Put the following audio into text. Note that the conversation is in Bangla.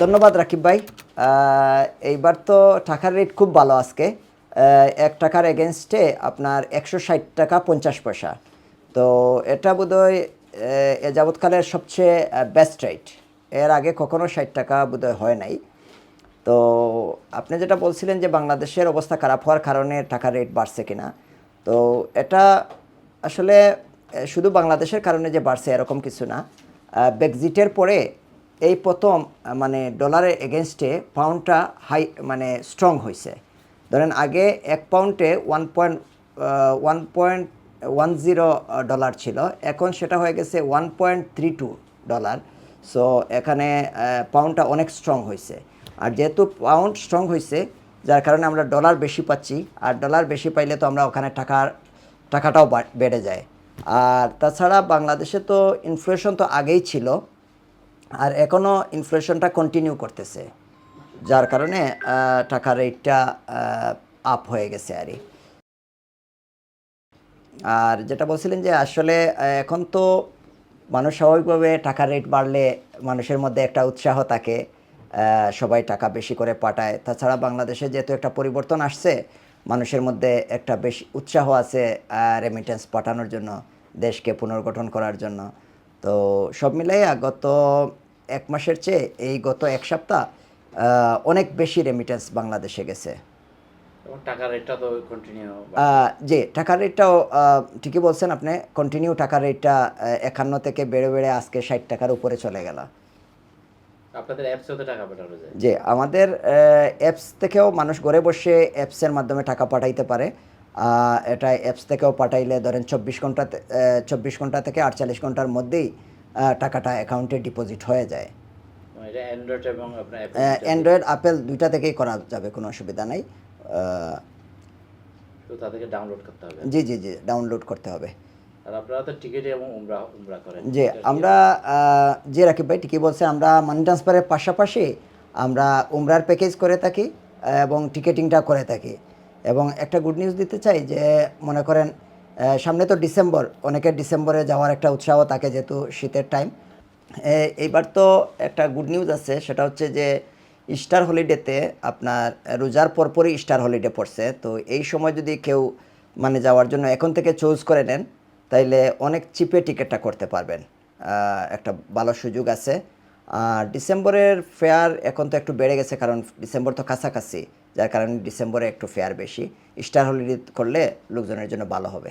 ধন্যবাদ রাকিব ভাই। এইবার তো টাকার রেট খুব ভালো আজকে। এক টাকার এগেনস্টে আপনার একশো ষাট টাকা পঞ্চাশ পয়সা। তো এটা বোধহয় এ যাবৎকালের সবচেয়ে বেস্ট রেট এর আগে কখনো ষাট টাকা বোধহয় হয় নাই। তো আপনি যেটা বলছিলেন যে বাংলাদেশের অবস্থা খারাপ হওয়ার কারণে টাকার রেট বাড়ছে কিনা। তো এটা আসলে শুধু বাংলাদেশের কারণে যে বাড়ছে এরকম কিছু না। ব্রেক্সিটের পরে এই প্রথম মানে ডলারের এগেনস্টে পাউন্ডটা হাই মানে স্ট্রং হয়েছে ধরেন আগে এক পাউন্ডে one point one point one zero dollar ছিল। এখন সেটা হয়ে গেছে one point three two dollar so এখানে পাউন্ডটা অনেক স্ট্রং হয়েছে আর যেহেতু পাউন্ড স্ট্রং হয়েছে যার কারণে আমরা ডলার বেশি পাচ্ছি। আর ডলার বেশি পাইলে তো আমরা ওখানে টাকার, টাকাটাও বেড়ে যায়। আর তাছাড়া বাংলাদেশে তো ইনফ্লেশন তো আগেই ছিল। আর এখনও ইনফ্লেশনটা কন্টিনিউ করতেছে, যার কারণে টাকার রেটটা আপ হয়ে গেছে আর। আর যেটা বলছিলেন যে আসলে এখন তো মানুষ স্বাভাবিকভাবে টাকার রেট বাড়লে মানুষের মধ্যে একটা উৎসাহ থাকে সবাই টাকা বেশি করে পাঠায় তাছাড়া বাংলাদেশে যেহেতু একটা পরিবর্তন আসছে, মানুষের মধ্যে একটা বেশি উৎসাহ আছে রেমিটেন্স পাঠানোর জন্য, দেশকে পুনর্গঠন করার জন্য তো সব মিলাই গত এক মাসের চেয়ে এই গত এক সপ্তাহ অনেক বেশি রেমিটেন্স বাংলাদেশে গেছে। টাকার রেটটা তো কন্টিনিউ জি টাকার রেটটাও ঠিকই বলছেন আপনি কন্টিনিউ টাকার রেটটা একান্ন থেকে বেড়ে বেড়ে আজকে ষাট টাকার উপরে চলে গেল। আপনাদের অ্যাপসেও তো টাকা পাঠানো যায়। যে আমাদের অ্যাপস থেকেও মানুষ ঘরে বসে অ্যাপসের মাধ্যমে টাকা পাঠাইতে পারে। এটা অ্যাপস থেকেও পাঠাইলে ধরেন চব্বিশ ঘণ্টা চব্বিশ ঘণ্টা থেকে আটচল্লিশ ঘণ্টার মধ্যেই টাকাটা অ্যাকাউন্টে ডিপোজিট হয়ে যায়। অ্যান্ড্রয়েড আপেল দুইটা থেকেই করা যাবে কোনো অসুবিধা নাই। তাদেরকে ডাউনলোড করতে হবে? জি জি জি ডাউনলোড করতে হবে। আর আপনারা তো টিকিট এবং উমরা উমরা করেন। যে আমরা যে রাকিব ভাই ঠিকই বলছে আমরা মানি ট্রান্সফারের পাশাপাশি আমরা উমরার প্যাকেজ করে থাকি এবং টিকেটিংটা করে থাকি। এবং একটা গুড নিউজ দিতে চাই যে মনে করেন সামনে তো ডিসেম্বর অনেকের ডিসেম্বরে যাওয়ার একটা উৎসাহ থাকে যেহেতু শীতের টাইম এইবার তো একটা গুড নিউজ আছে, সেটা হচ্ছে যে ইস্টার হলিডেতে আপনার রোজার পরপরই ইস্টার হলিডে পড়ছে। তো এই সময় যদি কেউ মানে যাওয়ার জন্য এখন থেকে চুজ করে নেন, তাইলে অনেক চিপে টিকিটটা করতে পারবেন। একটা ভালো সুযোগ আছে। আর ডিসেম্বরের ফেয়ার এখন তো একটু বেড়ে গেছে, কারণ ডিসেম্বর তো কাছাকাছি। যার কারণে ডিসেম্বরে একটু ফেয়ার বেশি। স্টার হলিডে করলে লোকজনের জন্য ভালো হবে।